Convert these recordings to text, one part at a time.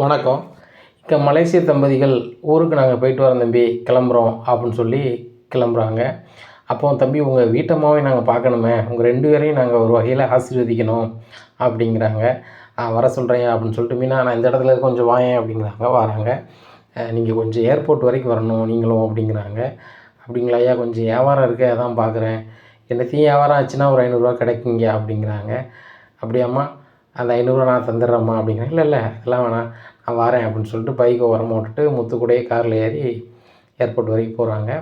வணக்கம். இங்கே மலேசிய தம்பதிகள் ஊருக்கு நாங்கள் போயிட்டு வரோம் தம்பி. கிளம்புறோம் அப்படின்னு சொல்லி கிளம்புறாங்க. அப்போ தம்பி உங்கள் வீட்டம்மாவை நாங்கள் பார்க்கணுமே. உங்கள் ரெண்டு பேரையும் நாங்கள் ஒரு வகையில் ஆசீர்வதிக்கணும் அப்படிங்கிறாங்க. வர சொல்கிறேன் அப்படின்னு சொல்லிட்டு மீனா நான் இந்த இடத்துல கொஞ்சம் வாயேன் அப்படிங்கிறாங்க. வராங்க. நீங்கள் கொஞ்சம் ஏர்போர்ட் வரைக்கும் வரணும் நீங்களும் அப்படிங்கிறாங்க. அப்படிங்களா ஐயா கொஞ்சம் வியாபாரம் இருக்கு அதான் பார்க்குறேன் என்னத்தையும் வியாபாரம் ஆச்சுன்னா ஒரு ஐநூறுரூவா கிடைக்குங்க அப்படிங்கிறாங்க. அப்படியாம்மா அந்த ஐநூறுரூவா நான் தந்துடுறேம்மா அப்படிங்கிறேன் இல்லை இல்லை அதெல்லாம் வேணாம் நான் வரேன் அப்படின்னு சொல்லிட்டு பைக்கை உரமா விட்டுட்டு முத்து கூடயே காரில் ஏறி ஏர்போர்ட் வரைக்கும் போகிறாங்க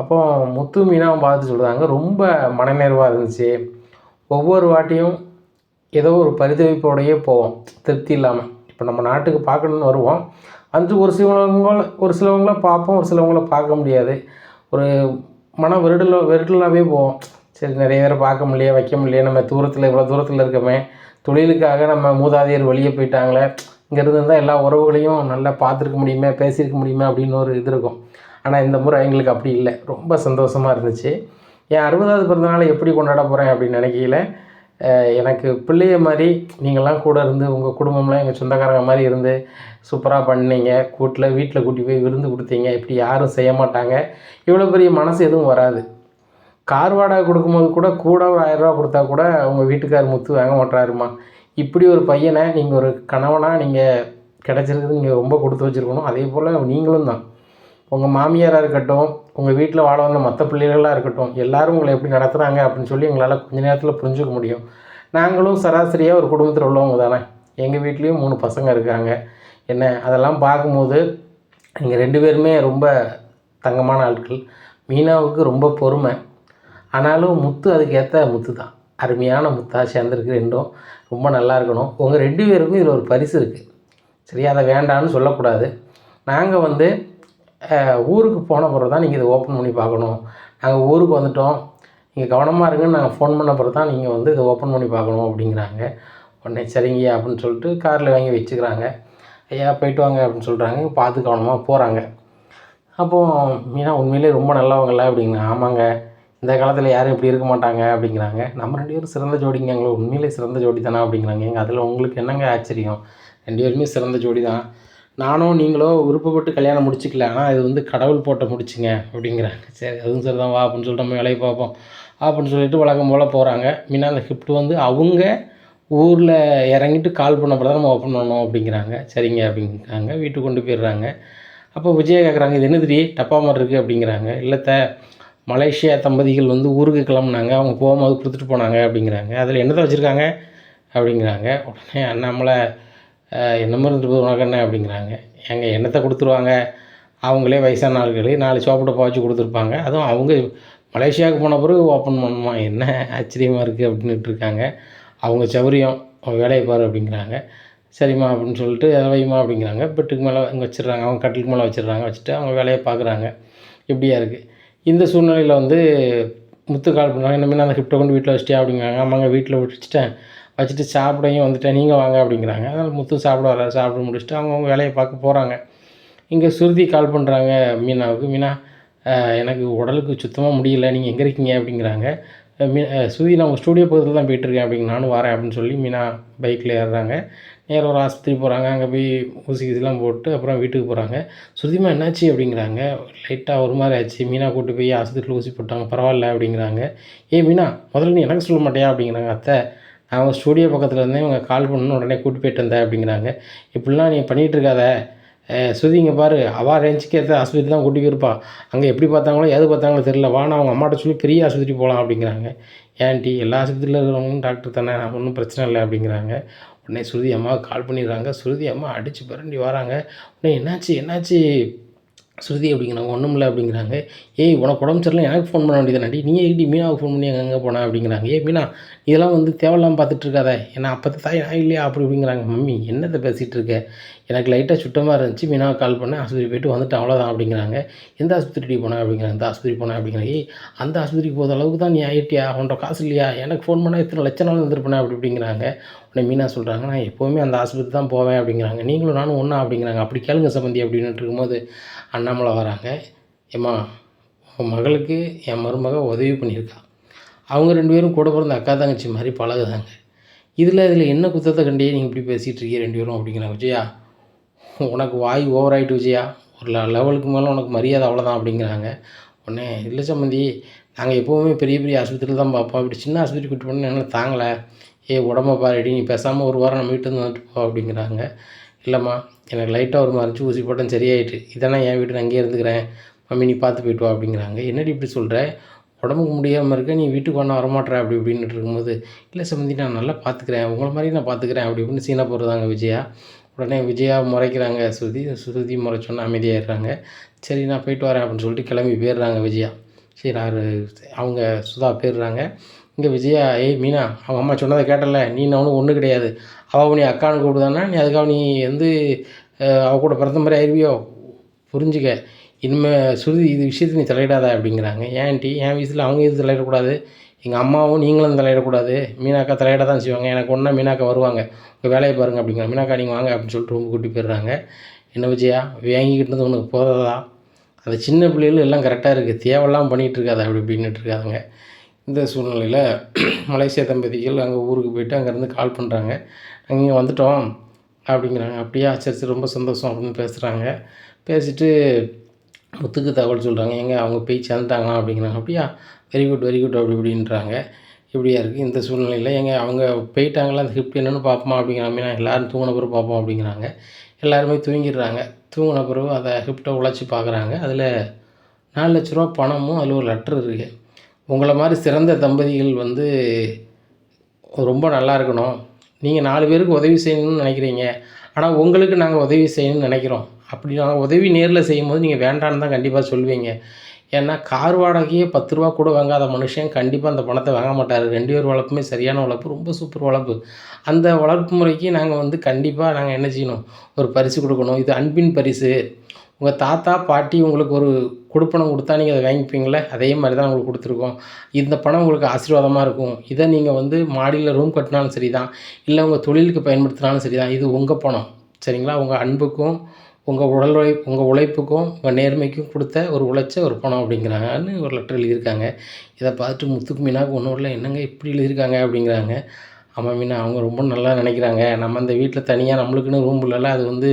அப்போ முத்து மீனாவும் பார்த்து சொல்கிறாங்க ரொம்ப மனநிறைவாக இருந்துச்சு. ஒவ்வொரு வாட்டியும் ஏதோ ஒரு பரிதவிப்போடையே போவோம் திருப்தி இல்லாமல் இப்போ நம்ம நாட்டுக்கு பார்க்கணுன்னு வருவோம். வந்து ஒரு சிலவங்கள ஒரு சிலவங்கள பார்ப்போம் ஒரு சிலவங்கள பார்க்க முடியாது. ஒரு மன வெறுடல வெறுடலாகவே போவோம். சரி நிறைய பேரை பார்க்க முடியல வைக்க முடியல நம்ம தூரத்தில் இவ்வளோ தூரத்தில் இருக்கோமே தொழிலுக்காக நம்ம மூதாதையர் வெளியே போயிட்டாங்களே இங்கேருந்து இருந்தால் எல்லா உறவுகளையும் நல்லா பார்த்துருக்க முடியுமே பேசியிருக்க முடியுமே அப்படின்னு ஒரு இது இருக்கும். ஆனால் இந்த முறை எங்களுக்கு அப்படி இல்லை. ரொம்ப சந்தோஷமாக இருந்துச்சு. என் அறுபதாவது பிறந்தநாள் எப்படி கொண்டாட போகிறேன் அப்படின்னு நினைக்கையில எனக்கு பிள்ளைய மாதிரி நீங்கள்லாம் கூட இருந்து உங்கள் குடும்பம்லாம் எங்கள் சொந்தக்காரங்க மாதிரி இருந்து சூப்பராக பண்ணீங்க. கூட்டில் வீட்டில் கூட்டி போய் விருந்து கொடுத்தீங்க. இப்படி யாரும் செய்ய மாட்டாங்க. இவ்வளோ பெரிய மனசு எதுவும் வராது. கார் வாடகை கொடுக்கும்போது கூட கூட ஒரு ஆயிரரூவா கொடுத்தா கூட உங்கள் வீட்டுக்கார் முத்து வாங்க மாட்டாருமா இப்படி ஒரு பையனை நீங்கள் ஒரு கணவனாக நீங்கள் கிடச்சிருக்குது நீங்கள் ரொம்ப கொடுத்து வச்சுருக்கணும். அதே போல் நீங்களும் தான். உங்கள் மாமியாராக இருக்கட்டும் உங்கள் வீட்டில் வாழ வந்த மற்ற பிள்ளைகளாக இருக்கட்டும் எல்லாரும் உங்களை எப்படி நடத்துகிறாங்க அப்படின்னு சொல்லி எங்களால் கொஞ்ச நேரத்தில் புரிஞ்சுக்க முடியும். நாங்களும் சராசரியாக ஒரு குடும்பத்தில் உள்ளவங்க தானே. எங்கள் வீட்லேயும் மூணு பசங்க இருக்காங்க. என்ன அதெல்லாம் பார்க்கும்போது நீங்கள் ரெண்டு பேருமே ரொம்ப தங்கமான ஆட்கள். மீனாவுக்கு ரொம்ப பொறுமை. ஆனாலும் முத்து அதுக்கேற்ற முத்து தான். அருமையான முத்தாக சேர்ந்துருக்கு ரெண்டும். ரொம்ப நல்லா இருக்கணும். உங்கள் ரெண்டு பேருக்கும் இதில் ஒரு பரிசு இருக்குது சரியா அதை வேண்டான்னு சொல்லக்கூடாது. நாங்கள் வந்து ஊருக்கு போன பிறகு தான் நீங்கள் இதை ஓப்பன் பண்ணி பார்க்கணும். நாங்கள் ஊருக்கு வந்துட்டோம். நீங்கள் கவனமாக இருங்கன்னு நாங்கள் ஃபோன் பண்ண பிறகு தான் நீங்கள் வந்து இதை ஓப்பன் பண்ணி பார்க்கணும் அப்படிங்கிறாங்க. உடனே சரிங்கய்யா அப்படின்னு சொல்லிட்டு காரில் வாங்கி வச்சுக்கிறாங்க. ஐயா போயிட்டு வாங்க அப்படின்னு சொல்கிறாங்க பார்த்து கவனமாக போகிறாங்க அப்போது மீனா உண்மையிலே ரொம்ப நல்லவங்கள அப்படிங்க. ஆமாங்க. இந்த காலத்தில் யாரும் இப்படி இருக்க மாட்டாங்க அப்படிங்கிறாங்க. நம்ம ரெண்டு பேரும் சிறந்த ஜோடிங்க. எங்களை உண்மையிலே சிறந்த ஜோடி தானே அப்படிங்கிறாங்க. எங்கள் அதில் உங்களுக்கு என்னங்க ஆச்சரியம்? ரெண்டு பேருமே சிறந்த ஜோடி தான் நானும் நீங்களோ விருப்பப்பட்டு கல்யாணம் முடிச்சிக்கல. ஆனால் இது வந்து கடவுள் போட்ட முடிச்சுங்க அப்படிங்கிறாங்க. சரி அதுவும் சரி தான் வா அப்படின்னு சொல்லிட்டு நம்ம வேலையை பார்ப்போம். அப்படின்னு சொல்லிட்டு வழக்கம் போல் போகிறாங்க மீனா அந்த கிஃப்ட் வந்து அவங்க ஊரில் இறங்கிட்டு கால் பண்ணப்போ தான் நம்ம ஓப்பன் பண்ணணும் அப்படிங்கிறாங்க. சரிங்க அப்படிங்கிறாங்க. வீட்டுக்கு கொண்டு போயிடுறாங்க. அப்போ விஜயா கேட்குறாங்க இது என்னதுடி? டப்பா மாதிரி இருக்குது அப்படிங்கிறாங்க. இல்லைத்த மலேசியா தம்பதிகள் வந்து ஊருக்கு கிளம்புனாங்க அவங்க போகும்போது கொடுத்துட்டு போனாங்க அப்படிங்கிறாங்க. அதில் என்னத்தை வச்சுருக்காங்க? அப்படிங்கிறாங்க. உடனே அண்ணாமலை என்னமோ இருந்துட்டு போகுது உனக்கு என்ன? அப்படிங்கிறாங்க. எங்கள் என்னத்தை கொடுத்துருவாங்க? அவங்களே வயசான ஆட்களே நாலு சோப்பு போச்சு கொடுத்துருப்பாங்க. அதுவும் அவங்க மலேசியாவுக்கு போன பிறகு ஓப்பன் பண்ணுமா? என்ன ஆச்சரியமாக இருக்குது அப்படின்னுட்டு இருக்காங்க. அவங்க சௌரியம் வேலையை பாரு அப்படிங்கிறாங்க. சரிம்மா அப்படின்னு சொல்லிட்டு அதை வைம்மா அப்படிங்கிறாங்க. பெட்டுக்கு மேலே இங்கே வச்சிடுறாங்க. அவங்க கட்டிலுக்கு மேலே வச்சிடுறாங்க. வச்சுட்டு அவங்க வேலையை பார்க்குறாங்க இப்படியா இருக்குது இந்த சூழ்நிலையில் வந்து முத்து கால் பண்ணுறாங்க இனிமேல் அந்த கிஃப்ட்டை கொண்டு வீட்டில் வச்சிட்டியா? அப்படிங்கிறாங்க. ஆமாங்க வீட்டில் வச்சுட்டேன். வச்சுட்டு சாப்பிடையும் வந்துட்டேன். நீங்கள் வாங்க அப்படிங்கிறாங்க. அதனால் முத்து சாப்பிட வர சாப்பிட முடிச்சுட்டு அவங்கவுங்க வேலையை பார்க்க போகிறாங்க இங்கே சுருதி கால் பண்ணுறாங்க மீனாவுக்கு. மீனா எனக்கு உடலுக்கு சுத்தமாக முடியல. நீங்கள் எங்கே இருக்கீங்க? அப்படிங்கிறாங்க. மீ சுருதி நான் உங்கள் ஸ்டூடியோ பக்கத்தில் தான் போயிட்டுருக்கேன் அப்படிங்க நானும் வரேன் அப்படின்னு சொல்லி மீனா பைக்கில் ஏறுறாங்க. நேராக ஒரு ஆஸ்பத்திரி போகிறாங்க அங்கே போய் ஊசி இதெல்லாம் போட்டு அப்புறம் வீட்டுக்கு போகிறாங்க சுருதிமா என்னாச்சு அப்படிங்கிறாங்க. லைட்டாக ஒரு மாதிரி ஆச்சு. மீனா கூட்டு போய் ஆஸ்பத்திரியில் ஊசி போட்டாங்க. பரவாயில்ல அப்படிங்கிறாங்க. ஏய் மீனா முதல்ல நீ எனக்கு சொல்ல மாட்டியா அப்படிங்கிறாங்க அத்தை. நான் ஸ்டூடியோ பக்கத்தில் இருந்தேன். இவங்க கால் பண்ணணும் உடனே கூட்டி போயிட்டு வந்தேன் அப்படிங்கிறாங்க. இப்படிலாம் நீ பண்ணிகிட்டு இருக்காத. சுதி இங்கே பாரு. அவள் ரேஞ்சுக்கு ஏற்ற ஆஸ்பத்திரி தான் கூட்டி போயிருப்பா. அங்கே எப்படி பார்த்தாங்களோ எது பார்த்தாங்களோ தெரியல. வா அவங்க அம்மாட்ட சொல்லி பெரிய ஆஸ்பத்திரி போகலாம் அப்படிங்கிறாங்க. ஏன்டி எல்லா ஆஸ்பத்திரியில் இருக்கிறவங்களும் டாக்டர் தானே. ஒன்றும் பிரச்சனை இல்லை அப்படிங்கிறாங்க. உடனே ஸ்ருதி அம்மாவை கால் பண்ணிடுறாங்க. ஸ்ருதி அம்மா அடித்து பிறண்டி வராங்க. உடனே என்னாச்சு என்னாச்சு? ஸ்ருதி அப்படிங்கிறாங்க ஒன்றும் இல்லை அப்படிங்கிறாங்க. ஏய் உனக்கு உடம்பு சரியில்லை எனக்கு ஃபோன் பண்ண வேண்டியதானடி நீ எப்படி மீனாவுக்கு ஃபோன் பண்ணி எங்கே போன? அப்படிங்கிறாங்க. ஏய் மீனா இதெல்லாம் வந்து தேவையில்லாமல் பார்த்துட்டு இருக்காத ஏன்னா அப்போ தாய் நான் இல்லையா? அப்படி அப்படிங்கிறாங்க மம்மி என்னத்தை பேசிகிட்டு இருக்க எனக்கு லைட்டாக சுத்தமாக இருந்துச்சு. மீனாவுக்கு கால் பண்ணேன் ஆஸ்பத்திரி போய்ட்டு வந்துட்டேன். அவ்வளோதான் அப்படிங்கிறாங்க. எந்த ஆஸ்பத்திரி போனேன் அப்படிங்கிறாங்க. இந்த ஆஸ்பத்திரி போனேன் அப்படிங்கிறாங்க. ஏய் அந்த ஆஸ்பத்திரிக்கு போகிற அளவுக்கு தான் நீ ஆகிட்டியா உன்கிட்ட காசு இல்லையா? எனக்கு ஃபோன் பண்ணால் எத்தனை லட்சம் நாள் வந்துருப்பேன் அப்படி அப்படிங்கிறாங்க உடனே மீனா சொல்கிறாங்க நான் எப்போவுமே அந்த ஆஸ்பத்திரி தான் போவேன் அப்படிங்கிறாங்க. நீங்களும் நானும் ஒன்றா அப்படிங்கிறாங்க. அப்படி கேளுங்க சம்பந்தி அப்படின்ட்டு இருக்கும்போது அண்ணாமலை வராங்க. ஏம்மா உன் மகளுக்கு என் மருமக உதவி பண்ணியிருக்கா. அவங்க ரெண்டு பேரும் கூட பிறந்த அக்கா தங்கச்சி மாதிரி பழகுதாங்க. இதில் இதில் என்ன குத்தத்தை கண்டியே நீங்கள் இப்படி பேசிகிட்டு இருக்கீங்க ரெண்டு பேரும்? அப்படிங்கிறாங்க. விஜயா உனக்கு வாய் ஓவர் ஆகிட்டு விஜயா. ஒரு லெவலுக்கு மேலே உனக்கு மரியாதை அவ்வளோதான் அப்படிங்கிறாங்க. உடனே இல்லை சம்மந்தி நாங்கள் எப்போவுமே பெரிய பெரிய ஆஸ்பத்திரியில் தான் பார்ப்போம். இப்படி சின்ன ஆஸ்பத்திரி கூட்டு போனால் என்னால் தாங்கலை. ஏ உடம்ப பாருடி நீ பேசாமல் ஒரு வாரம் நம்ம வீட்டு வந்துட்டு போ அப்படிங்கிறாங்க. இல்லைம்மா எனக்கு லைட்டாக ஒரு மறைச்சி ஊசி போட்டேன் சரியாயிட்டு. இதெல்லாம் என் வீட்டு நான் அங்கேயே இருந்துக்கிறேன். மம்மி நீ பார்த்து போயிட்டு வா அப்படிங்கிறாங்க. என்னடி இப்படி சொல்கிற உடம்புக்கு முடியாமல் இருக்க நீ வீட்டுக்கு ஒன்றா வரமாட்டேற அப்படி இப்படின்ட்டு இருக்கும்போது இல்லை சம்மந்தி நான் நல்லா பார்த்துக்கிறேன். உங்களை மாதிரி நான் பார்த்துக்கிறேன். அப்படி இப்படின்னு சீனா போகிறதாங்க விஜயா. உடனே விஜயா முறைக்கிறாங்க. ஸ்ருதி ஸ்ருதி முறைச்சோன்னே அமைதியாகிடுறாங்க சரி நான் போயிட்டு வரேன் அப்படின்னு சொல்லிட்டு கிளம்பி போயிடுறாங்க விஜயா. சரி அவங்க சுதா போயிடுறாங்க. இங்கே விஜயா ஏய் மீனா அவங்க அம்மா சொன்னதை கேட்டல நீ நான் ஒன்றும் கிடையாது. அவள் நீ அக்கானு கூப்பிடுதானா நீ அதுக்காக நீ வந்து அவள் கூட பிறந்த மாதிரி ஆயிருவியோ? புரிஞ்சுக்க. இனிமேல் சுருதி இது விஷயத்தை நீ தலையிடாத அப்படிங்கிறாங்க. ஏன்ட்டி என் வயசில் அவங்க இது தலையிடக்கூடாது. எங்கள் அம்மாவும் நீங்களும் தலையிடக்கூடாது. மீனாக்கா தலையிட தான் செய்வாங்க. எனக்கு ஒன்றா மீனாக்கா வருவாங்க. உங்கள் வேலையை பாருங்கள் அப்படிங்கிற மீனாக்கா நீங்கள் வாங்க அப்படின்னு சொல்லிட்டு ரொம்ப கூட்டி போயிடுறாங்க. என்ன விஜயா வாங்கிக்கிட்டு இருந்தது உனக்கு போதாதா? அது சின்ன பிள்ளைகளும் எல்லாம் கரெக்டாக இருக்குது தேவையெல்லாம் பண்ணிகிட்டு இருக்காது அப்படி இப்படின்னுட்டு இருக்காங்க. இந்த சூழ்நிலையில் மலேசியா தம்பதிகள் அங்கே ஊருக்கு போயிட்டு அங்கேருந்து கால் பண்ணுறாங்க நாங்கள் இங்கே வந்துட்டோம் அப்படிங்கிறாங்க. அப்படியா சரி ரொம்ப சந்தோஷம் அப்படின்னு பேசுகிறாங்க பேசிட்டு முத்துக்கு தகவல் சொல்கிறாங்க எங்கே அவங்க போய் சேர்ந்துட்டாங்களா அப்படிங்கிறாங்க. அப்படியா வெரி குட் வெரி குட் அப்படி இப்படின்றாங்க. இப்படியா இருக்குது இந்த சூழ்நிலையில். எங்கே அவங்க போயிட்டாங்களா? அந்த ஹிஃப்ட் என்னென்னு பார்ப்போமா அப்படிங்கிறாங்க நான் எல்லோரும் தூங்கின பிறகு பார்ப்போம் அப்படிங்கிறாங்க. எல்லாருமே தூங்கிடுறாங்க. தூங்கின பிறகு அதை ஹிப்டை உழைச்சி பார்க்குறாங்க. அதில் நாலு லட்ச ரூபா பணமும் அதில் ஒரு லெட்டர் இருக்குது உங்களை மாதிரி சிறந்த தம்பதிகள் வந்து ரொம்ப நல்லா இருக்கணும். நீங்கள் நாலு பேருக்கு உதவி செய்யணும்னு நினைக்கிறீங்க. ஆனால் உங்களுக்கு நாங்கள் உதவி செய்யணும்னு நினைக்கிறோம். அப்படி நாங்கள் உதவி நேரில் செய்யும்போது நீங்கள் வேண்டான்னு தான் கண்டிப்பாக சொல்லுவீங்க. ஏன்னா கார் வாடகையே பத்து ரூபா கூட வாங்காத மனுஷன் கண்டிப்பாக அந்த பணத்தை வாங்க மாட்டார். ரெண்டு பேர் வளர்ப்புமே சரியான வளர்ப்பு ரொம்ப சூப்பர் வளர்ப்பு. அந்த வளர்ப்பு முறைக்கு நாங்கள் வந்து கண்டிப்பாக நாங்கள் என்ன செய்யணும்? ஒரு பரிசு கொடுக்கணும். இது அன்பின் பரிசு. உங்கள் தாத்தா பாட்டி உங்களுக்கு ஒரு கொடுப்பணம் கொடுத்தா நீங்கள் அதை வாங்கிப்பீங்களே? அதே மாதிரி தான் உங்களுக்கு கொடுத்துருக்கோம். இந்த பணம் உங்களுக்கு ஆசீர்வாதமாக இருக்கும். இதை நீங்கள் வந்து மாடியில் ரூம் கட்டினாலும் சரி தான் இல்லை உங்கள் தொழிலுக்கு பயன்படுத்தினாலும் சரி தான் இது உங்கள் பணம். சரிங்களா? உங்கள் அன்புக்கும் உங்கள் உடல் உழை உங்கள் உழைப்புக்கும் உங்கள் நேர்மைக்கும் கொடுத்த ஒரு உழைச்ச ஒரு பணம் அப்படிங்கிறாங்கன்னு ஒரு லெட்டர் எழுதியிருக்காங்க. இதை பார்த்துட்டு முத்துக்கு மீனாக்கு ஒன்றும் இல்லை என்னங்க இப்படி எழுதியிருக்காங்க அப்படிங்கிறாங்க. ஆமாம் மீனா அவங்க ரொம்ப நல்லா நினைக்கிறாங்க. நம்ம அந்த வீட்டில் தனியாக நம்மளுக்குன்னு ரூம் இல்லைல்ல அது வந்து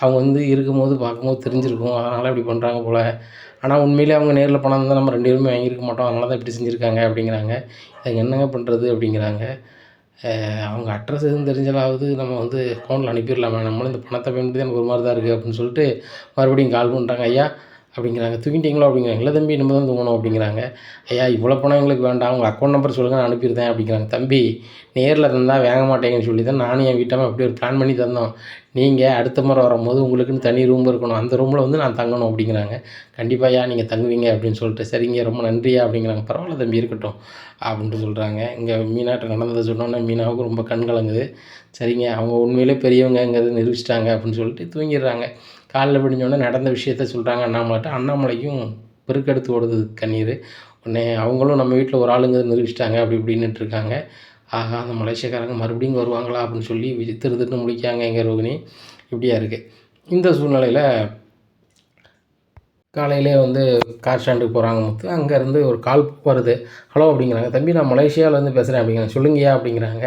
அவங்க வந்து இருக்கும்போது பார்க்கும்போது தெரிஞ்சிருக்கும். அதனால் இப்படி பண்ணுறாங்க போல். ஆனால் உண்மையிலே அவங்க நேரில் பணம் இருந்தால் நம்ம ரெண்டு பேருமே வாங்கியிருக்க மாட்டோம். அதனால தான் இப்படி செஞ்சுருக்காங்க அப்படிங்கிறாங்க. அதுக்கு என்னங்க பண்ணுறது அப்படிங்கிறாங்க. அவங்க அட்ரஸ் எதுவும் தெரிஞ்சலாவது நம்ம வந்து ஃபோனில் அனுப்பிடலாமே. நம்மளும் இந்த பணத்தை பயன்படுத்தி எனக்கு ஒரு மாதிரி தான் இருக்குது அப்படின்னு சொல்லிட்டு மறுபடியும் கால் பண்ணுறாங்க ஐயா அப்படிங்கிறாங்க. தூங்கிட்டீங்களோ அப்படிங்கிறாங்க. இல்லை தம்பி இனிமேல் தான் தூங்கணும் அப்படிங்கிறாங்க. ஐயா இவ்வளோ பணம் எங்களுக்கு வேண்டாம். உங்கள் அக்கௌண்ட் நம்பர் சொல்லுங்கள் நான் அனுப்பிடுதேன் அப்படிங்கிறாங்க. தம்பி நேரில் தந்தால் வேக மாட்டேங்கன்னு சொல்லி தான் நானும் என் வீட்டமாக அப்படி ஒரு பிளான் பண்ணி தந்தோம். நீங்கள் அடுத்த முறை வரும்போது உங்களுக்குன்னு தனி ரூம் இருக்கணும். அந்த ரூமில் வந்து நான் தங்கணும் அப்படிங்கிறாங்க. கண்டிப்பாக ஐயா நீங்கள் தங்குவீங்க அப்படின்னு சொல்லிட்டு சரிங்க ரொம்ப நன்றியா அப்படிங்கிறாங்க. பரவாயில்ல தம்பி இருக்கட்டும் அப்படின்ட்டு சொல்கிறாங்க இங்கே மீனாட்ட நடந்ததை சொன்னோன்னே மீனாவுக்கு ரொம்ப கண் கலங்குது. சரிங்க அவங்க உண்மையிலே பெரியவங்கங்கிறது நிரூபிச்சிட்டாங்க அப்படின்னு சொல்லிட்டு தூங்கிடுறாங்க. காலைல விடிஞ்சோடனே நடந்த விஷயத்த சொல்கிறாங்க அண்ணாமலைட்ட அண்ணாமலைக்கும் பெருக்கெடுத்து ஓடுது கண்ணீர். உடனே அவங்களும் நம்ம வீட்டில் ஒரு ஆளுங்கிறது நிரூபிச்சிட்டாங்க அப்படி இப்படின்னுட்டு இருக்காங்க. ஆகா அந்த மலேசியக்காரங்க மறுபடியும் வருவாங்களா அப்படின்னு சொல்லி விஜய் திரு திருன்னு முடிக்காங்க எங்கள் ரோகிணி. இப்படியா இருக்குது இந்த சூழ்நிலையில் காலையிலே வந்து கார் ஸ்டாண்டுக்கு போகிறாங்க முத்து. அங்கேருந்து ஒரு கால் வருது. ஹலோ அப்படிங்கிறாங்க. தம்பி நான் மலேசியாவிலேருந்து பேசுகிறேன் அப்படிங்கிறாங்க. சொல்லுங்கயா அப்படிங்கிறாங்க.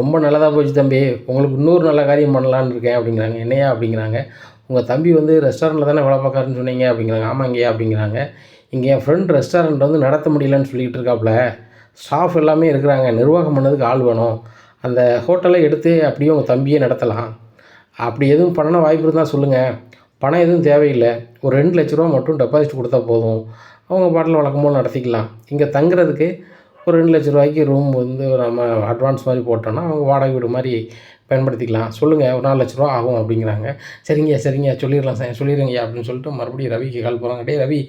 ரொம்ப நல்லதாக போச்சு தம்பி. உங்களுக்கு இன்னொரு நல்ல காரியம் பண்ணலான்னு இருக்கேன் அப்படிங்கிறாங்க. என்னையா அப்படிங்கிறாங்க. உங்கள் தம்பி வந்து ரெஸ்டாரண்ட்டில் தானே வேலை பார்க்காருன்னு சொன்னீங்க அப்படிங்கிறாங்க. ஆமாங்கய்யா அப்படிங்கிறாங்க. இங்கே என் ஃப்ரெண்ட் ரெஸ்டாரண்ட் வந்து நடத்த முடியலன்னு சொல்லிக்கிட்டு இருக்காப்புல ஸ்டாஃப் எல்லாமே இருக்கிறாங்க. நிர்வாகம் பண்ணதுக்கு ஆள் வேணும். அந்த ஹோட்டலை எடுத்து அப்படியே உங்கள் தம்பியே நடத்தலாம். அப்படி எதுவும் பண்ண வாய்ப்பு இருந்தால் சொல்லுங்கள் பணம் எதுவும் தேவையில்லை. ஒரு ரெண்டு லட்ச ரூபா மட்டும் டெபாசிட் கொடுத்தா போதும். அவங்க பாட்டில் வழக்கம் போல் நடத்திக்கலாம். இங்கே தங்குறதுக்கு ஒரு ரெண்டு லட்ச ரூபாய்க்கு ரூம் வந்து நம்ம அட்வான்ஸ் மாதிரி போட்டோன்னா அவங்க வாடகை வீடு மாதிரி பயன்படுத்திக்கலாம். சொல்லுங்கள் ஒரு நாலு லட்ச ரூபா ஆகும் அப்படிங்கிறாங்க. சரிங்க சரிங்க சொல்லிடலாம் சார் சொல்லிடுங்கய்யா அப்படின்னு சொல்லிட்டு மறுபடியும் ரவிக்கு கால் போகிறாங்க டே ரவி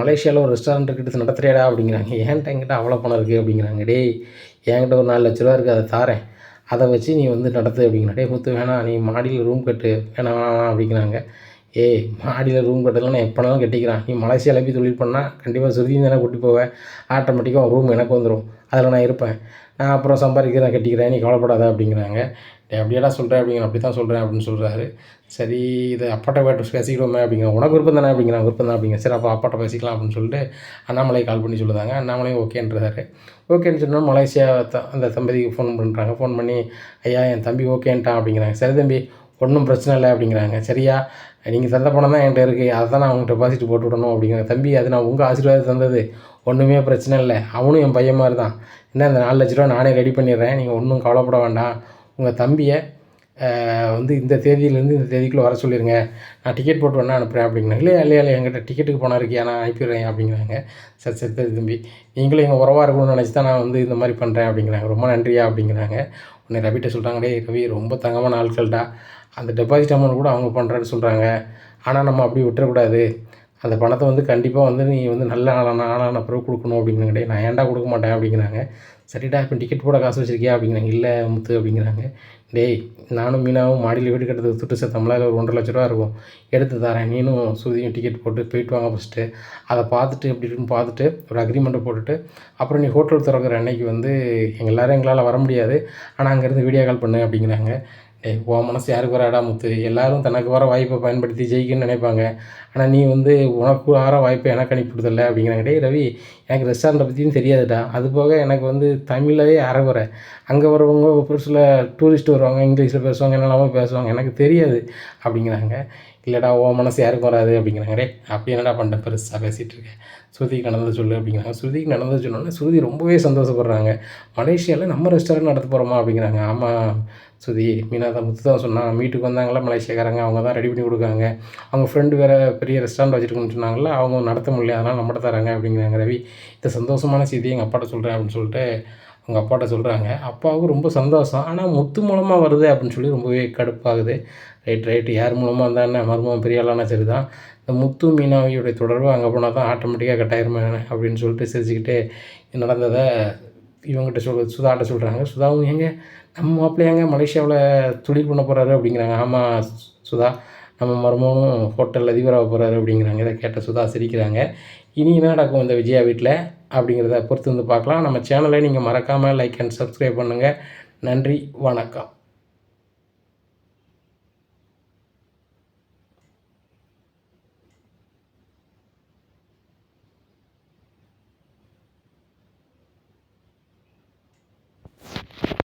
மலேசியாவில் ஒரு ரெஸ்டாரண்ட் இருக்குது நடத்துறியாடா அப்படிங்கிறாங்க. ஏன்ட்ட என்கிட்ட அவ்வளோ பணம் இருக்குது அப்படிங்கிறாங்க. டேய் என்கிட்ட ஒரு நாலு லட்ச ரூபா இருக்குது அதை தாரேன். அதை வச்சு நீ வந்து நடத்து அப்படிங்கிற டே முத்து வேணாம் நீ மாடியில் ரூம் கட்டு. வேணாம் வேணாம் அப்படிங்கிறாங்க. ஏய் மாடியில் ரூம் கட்டலாம் நான் எப்போனாலும் கட்டிக்கிறான். நீ மலேசியாவில் போய் தொழில் பண்ணால் கண்டிப்பாக சுருதி தானே கூட்டி போவேன். ஆட்டோமேட்டிக்காக ரூம் எனக்கு வந்துடும் அதில் நான் இருப்பேன். அப்புறம் சம்பாதிக்கிறேன் கட்டிக்கிறேன் நீ கவலைப்படாத அப்படிங்கிறாங்க. அப்படியெல்லாம் அப்படியேடா சொல்கிறேன் அப்படிங்கிற அப்படி தான் சொல்கிறேன் அப்படின்னு சொல்கிறாரு சரி இது அப்பாட்ட வேட்டு பேசிக்கிடுவோமே அப்படிங்கிற உனக்கு விருப்பம் தானே அப்படிங்கிற விருப்பம் தான் அப்படிங்க. சரி அப்போ அப்பாட்ட பேசிக்கலாம் அப்படின்னு சொல்லிட்டு அண்ணாமலை கால் பண்ணி சொல்லுதாங்க. அண்ணாமலை ஓகேன்றாரு ஓகேன்னு சொன்னால் மலேசியா த அந்த தம்பதிக்கு ஃபோன் பண்ணுறாங்க ஃபோன் பண்ணி ஐயா என் தம்பி ஓகேன்ட்டான் அப்படிங்கிறாங்க. சரி தம்பி ஒன்றும் பிரச்சனை இல்லை அப்படிங்கிறாங்க. சரியா நீங்கள் தந்த பணம் தான் என்கிட்ட இருக்குது அதை தான் நான் அவங்க டெபாசிட் போட்டு விடணும் அப்படிங்கிற தம்பி அது நான் உங்கள் ஆசீர்வாதம் தந்தது. ஒன்றுமே பிரச்சனை இல்லை. அவனும் என் பையன் மாதிரி தான். என்ன இந்த நாலு லட்ச ரூபா நானே ரெடி பண்ணிடுறேன். நீங்கள் ஒன்றும் கவலைப்பட வேண்டாம். உங்கள் தம்பியை வந்து இந்த தேதியிலேருந்து இந்த தேதிக்குள்ளே வர சொல்லிடுங்க நான் டிக்கெட் போட்டு வேணா அனுப்புகிறேன் அப்படிங்கிறாங்க. இல்லையா இல்லையா இல்லை என்கிட்ட டிக்கெட்டுக்கு பணம் இருக்கியா? நான் அனுப்பிடுறேன் அப்படிங்கிறாங்க. சரி சரி சரி தம்பி. நீங்களும் எங்கள் உறவாக இருக்கணும்னு நினச்சி தான் நான் வந்து இந்த மாதிரி பண்ணுறேன் அப்படிங்கிறாங்க. ரொம்ப நன்றியா அப்படிங்கிறாங்க. உன்னை ரவிட்ட சொல்கிறாங்களே ரவி ரொம்ப தங்கமான ஆட்கள்டா அந்த டெபாசிட் அமௌண்ட் கூட அவங்க பண்ணுறேன்னு சொல்கிறாங்க ஆனால் நம்ம அப்படி விட்டுறக்கூடாது. அந்த பணத்தை வந்து கண்டிப்பாக வந்து நீ வந்து நல்ல ஆளான ஆளான பிறகு கொடுக்கணும் அப்படிங்கிறாங்க டேய் நான் ஏன்டா கொடுக்க மாட்டேன் அப்படிங்கிறாங்க. சரிடா இப்போ டிக்கெட் போட காசு வச்சுருக்கியா அப்படிங்கிறாங்க. இல்லை முத்து அப்படிங்கிறாங்க. டேய் நானும் மீனாவும் மாடியில் வீடு கட்டுறது சுட்டு சத்தம்லாம் ஒரு ஒன்றரை லட்ச ரூபா இருக்கும். எடுத்து தரேன். நீனும் சுதியும் டிக்கெட் போட்டு போயிட்டு வாங்க ஃபஸ்ட்டு அதை பார்த்துட்டு எப்படி இருக்குன்னு பார்த்துட்டு ஒரு அக்ரிமெண்ட்டை போட்டுட்டு அப்புறம் நீ ஹோட்டல் திறக்கிற அன்னைக்கு வந்து எங்கள் எல்லோரும் எங்களால் வர முடியாது. ஆனால் அங்கேருந்து வீடியோ கால் பண்ணு அப்படிங்கிறாங்க. டே உன் மனசு யாருக்கு வராடா முத்து? எல்லாரும் தனக்கு வர வாய்ப்பை பயன்படுத்தி ஜெயிக்கணும்னு நினைப்பாங்க. ஆனால் நீ வந்து உனக்கு வர வாய்ப்பை எனக்கு அனுப்பி அப்படிங்கிறாங்க. டே ரவி எனக்கு ரெஸ்டாரண்ட்டை பற்றியும் தெரியாதுடா. அது போக எனக்கு வந்து தமிழே அறகுறை. அங்கே வரவங்க ஒரு சில டூரிஸ்ட் வருவாங்க இங்கிலீஷில் பேசுவாங்க என்னெல்லாமோ பேசுவாங்க. எனக்கு தெரியாது அப்படிங்கிறாங்க. இல்லைடா உன் மனசு யாருக்கும் வராது அப்படிங்கிறாங்க. டே அப்படி என்னடா பண்ணிட்டேன் பெருசாக பேசிகிட்டு இருக்கேன் ஸ்ருதிக்கு நடந்தது சொல்லு அப்படிங்கிறாங்க. ஸ்ருதிக்கு நடந்தது சொன்னோன்னே ஸ்ருதி ரொம்பவே சந்தோஷப்படுறாங்க. மலேசியாவில் நம்ம ரெஸ்டாரண்ட் நடத்த போகிறோமா அப்படிங்கிறாங்க. ஆமாம் சுதி மீனா தான் முத்து தான் சொன்னாங்க வீட்டுக்கு வந்தாங்களா மலேசியாக்காரங்க அவங்க தான் ரெடி பண்ணி கொடுக்காங்க அவங்க ஃப்ரெண்டு வேறு பெரிய ரெஸ்டாரண்ட் வச்சுருக்கோன்னு சொன்னாங்களா அவங்க நடத்த முடியல அதனால் நம்மகிட்ட தராங்க அப்படிங்கிறாங்க ரவி. இந்த சந்தோஷமான செய்தியை எங்கள் அப்பாட்ட சொல்கிறேன் அப்படின்னு சொல்லிட்டு அவங்க அப்பாட்ட சொல்கிறாங்க அப்பாவுக்கு ரொம்ப சந்தோஷம். ஆனால் முத்து மூலமாக வருது அப்படின்னு சொல்லி ரொம்பவே கடுப்பாகுது. ரைட் ரைட் யார் மூலமாக இருந்தால் என்ன? பெரிய ஆளானா சரி தான் இந்த முத்து மீனாவியுடைய தொடர்பு அங்கே போனால் தான் ஆட்டோமேட்டிக்காக கட்டாயிருமே அப்படின்னு சொல்லிட்டு சிரிச்சுக்கிட்டு நடந்ததை இவங்ககிட்ட சொல் சுதாட்ட சொல்கிறாங்க சுதாவும் எங்கே? நம்ம மாப்பிள்ளையாங்க மலேசியாவில் தொழில் பண்ண போகிறாரு அப்படிங்கிறாங்க. ஆமாம் சுதா. நம்ம மருமகனும் ஹோட்டலில் அதிபராக போகிறாரு அப்படிங்கிறாங்க. இதை கேட்ட சுதா சிரிக்கிறாங்க. இனி என்ன நடக்கும் இந்த விஜயா வீட்டில் அப்படிங்கிறத பொறுத்து வந்து பார்க்கலாம். நம்ம சேனலை நீங்கள் மறக்காமல் லைக் அண்ட் சப்ஸ்கிரைப் பண்ணுங்கள் நன்றி வணக்கம்.